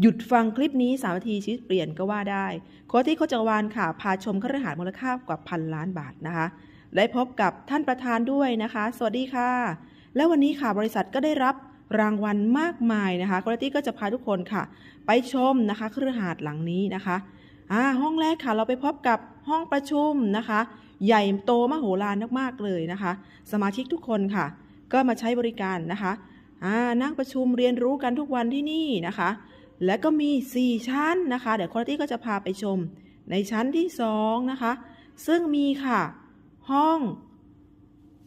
หยุดฟังคลิปนี้สามนาทีชีวิตเปลี่ยนก็ว่าได้โค้ชที่โคจักรวาลค่ะ พาชมคฤหาสน์มูลค่ากว่าพันล้านบาทนะคะ ได้พบกับท่านประธานด้วยนะคะ สวัสดีค่ะ และวันนี้ค่ะบริษัทก็ได้รับรางวัลมากมายนะคะโค้ชที่ก็จะพาทุกคนค่ะ ไปชมนะคะคฤหาสน์หลังนี้นะคะอ่าห้องแรกค่ะเราไปพบกับห้องประชุมนะคะ ใหญ่โตมโหฬารมากๆเลยนะคะ สมาชิกทุกคนค่ะ ก็มาใช้บริการนะคะอ่านั่งประชุมเรียนรู้กันทุกวันที่นี่นะคะ และก็มี 4 ชั้นนะคะ เดี๋ยวคุณตี้ก็จะพาไปชมในชั้นที่ 2 นะคะ ซึ่งมีค่ะ ห้อง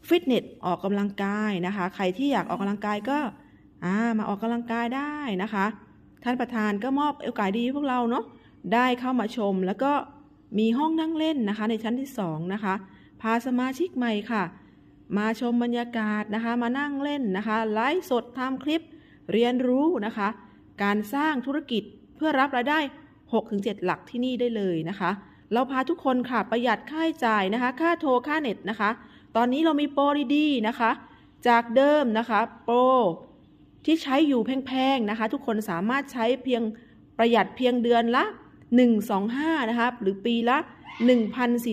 ฟิตเนสออกกำลังกายนะคะ ใครที่อยากออกกำลังกายก็ามาออกกำลังกายได้นะคะ ท่านประธานก็มอบโอกาสดีพวกเราเนาะได้เข้ามาชมแล้วก็มีห้องนั่งเล่นนะคะ ในชั้นที่ 2 นะคะ พาสมาชิกใหม่ค่ะ มาชมบรรยากาศนะคะ มานั่งเล่นนะคะ ไลฟ์สดทำคลิปเรียนรู้นะคะ การสร้างธุรกิจเพื่อรับรายได้ 6-7 หลักที่นี่ได้เลยนะคะ เราพาทุกคนค่ะประหยัดค่าใช้จ่ายนะคะ ค่าโทรค่าเน็ตนะคะ ตอนนี้เรามีโปรดีๆนะคะ จากเดิมนะคะโปรที่ใช้อยู่แพงๆนะคะ ทุกคนสามารถใช้เพียงประหยัดเพียงเดือนละ 125 นะคะหรือปีละ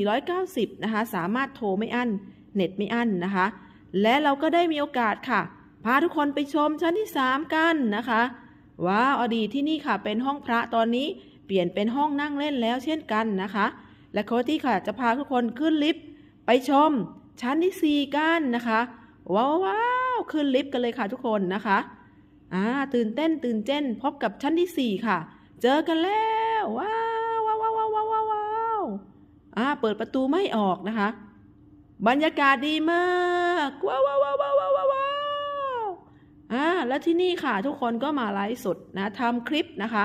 1,490 นะคะ สามารถโทรไม่อั้น เน็ตไม่อั้นนะคะ และเราก็ได้มีโอกาสค่ะ พาทุกคนไปชมชั้นที่ 3 กันนะคะ ว้าวอดีตที่นี่ค่ะเป็นห้องพระตอนนี้เปลี่ยนเป็นห้องนั่งเล่นแล้วเช่นกันนะคะ และโค้ชที่ค่ะจะพาทุกคนขึ้นลิฟต์ไปชมชั้นที่ 4 กันนะคะว้าวว้าวขึ้นลิฟต์กันเลยค่ะทุกคนนะคะอ่าตื่นเต้นตื่นเต้นพบกับชั้นที่ 4 ค่ะ เจอกันแล้วว้าวว้าวว้าวว้าวว้าวอ่าเปิดประตูไม่ออกนะคะ บรรยากาศดีมากว้าวว้าวว้าวว้า แล้วที่นี่ค่ะ ทุกคนก็มาไลฟ์สดนะทำคลิปนะคะ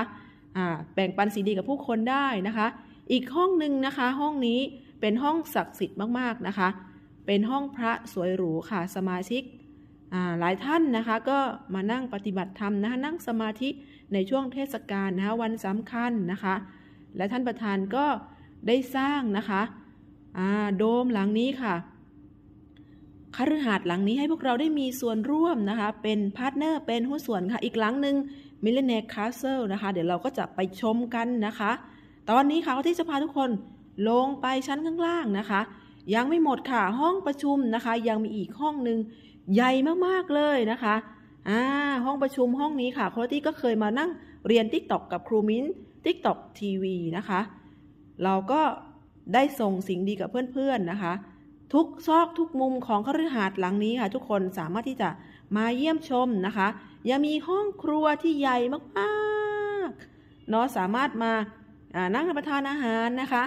อ่าแบ่งปันซีดีกับผู้คนได้นะคะ อีกห้องหนึ่งนะคะ ห้องนี้เป็นห้องศักดิ์สิทธิ์มากๆนะคะ เป็นห้องพระสวยหรูค่ะสมาชิกอ่าหลายท่านนะคะก็มานั่งปฏิบัติธรรมนะคะนั่งสมาธิในช่วงเทศกาลนะคะวันสำคัญนะคะ และท่านประธานก็ได้สร้างนะคะอ่าโดมหลังนี้ค่ะ คฤหาสน์หลังนี้ให้พวกเราได้มีส่วนร่วมนะคะ เป็นพาร์ทเนอร์ เป็นหุ้นส่วนค่ะ อีกหลังหนึ่งมิเลเนคาสเซิลนะคะ เดี๋ยวเราก็จะไปชมกันนะคะ ตอนนี้ค่ะที่จะพาทุกคนลงไปชั้นข้างล่างนะคะ ยังไม่หมดค่ะห้องประชุมนะคะ ยังมีอีกห้องหนึ่งใหญ่มากๆเลยนะคะอ่าห้องประชุมห้องนี้ค่ะโคตี้ก็เคยมานั่งเรียน t ิ k t o k กับครูมิ้น t ิ k t o k ทีวีนะคะ เราก็ได้ส่งสิ่งดีกับเพื่อนๆนะคะ ทุกซอกทุกมุมของคฤหาสน์หลังนี้ค่ะทุกคนสามารถที่จะมาเยี่ยมชมนะคะ ยังมีห้องครัวที่ใหญ่มากๆเนาะสามารถมานั่งรับประทานอาหารนะคะ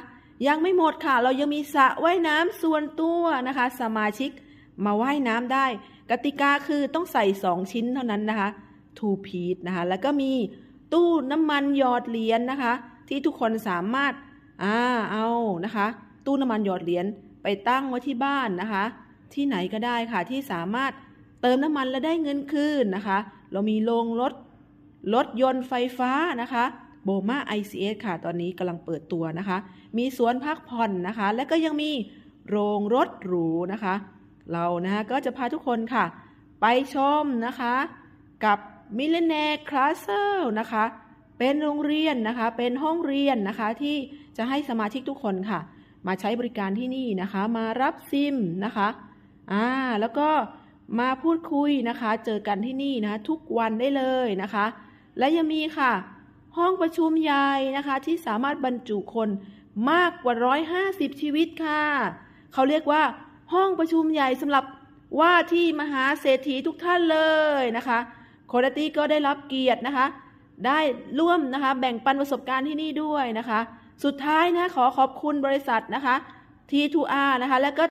ยังไม่หมดค่ะ เรายังมีสระว่ายน้ำส่วนตัวนะคะ สมาชิกมาว่ายน้ำได้ กติกาคือต้องใส่2ชิ้นเท่านั้นนะคะ two piece นะคะ แล้วก็มีตู้น้ำมันหยอดเหรียญนนะคะ ที่ทุกคนสามารถอ่าเอานะคะ ตู้น้ำมันหยอดเหรียญ ไปตั้งไว้ที่บ้านนะคะ ที่ไหนก็ได้ค่ะที่สามารถเติมน้ำมันและได้เงินคืนนะคะ เรามีโรงรถรถยนต์ไฟฟ้านะคะโบมา ICS ค่ะ ตอนนี้กำลังเปิดตัวนะคะ มีสวนพักผ่อนนะคะ และก็ยังมีโรงรถหรูนะคะ เรานะคะก็จะพาทุกคนค่ะ ไปชมนะคะ กับมิเลเนคลาสเซลนะคะ เป็นโรงเรียนนะคะ เป็นห้องเรียนนะคะที่จะให้สมาชิกทุกคนค่ะ มาใช้บริการที่นี่นะคะ มารับซิมนะคะอ่าแล้วก็มาพูดคุยนะคะ เจอกันที่นี่นะคะทุกวันได้เลยนะคะ และยังมีค่ะ ห้องประชุมใหญ่นะคะ ที่สามารถบรรจุคนมากกว่า 150 ชีวิตค่ะ เขาเรียกว่าห้องประชุมใหญ่สำหรับว่าที่มหาเศรษฐีทุกท่านเลยนะคะโคดตี้ก็ได้รับเกียรตินะคะ ได้ร่วมนะคะ แบ่งปันประสบการณ์ที่นี่ด้วยนะคะ สุดท้ายนะขอขอบคุณบริษัทนะคะ T2R นะคะ แล้วก็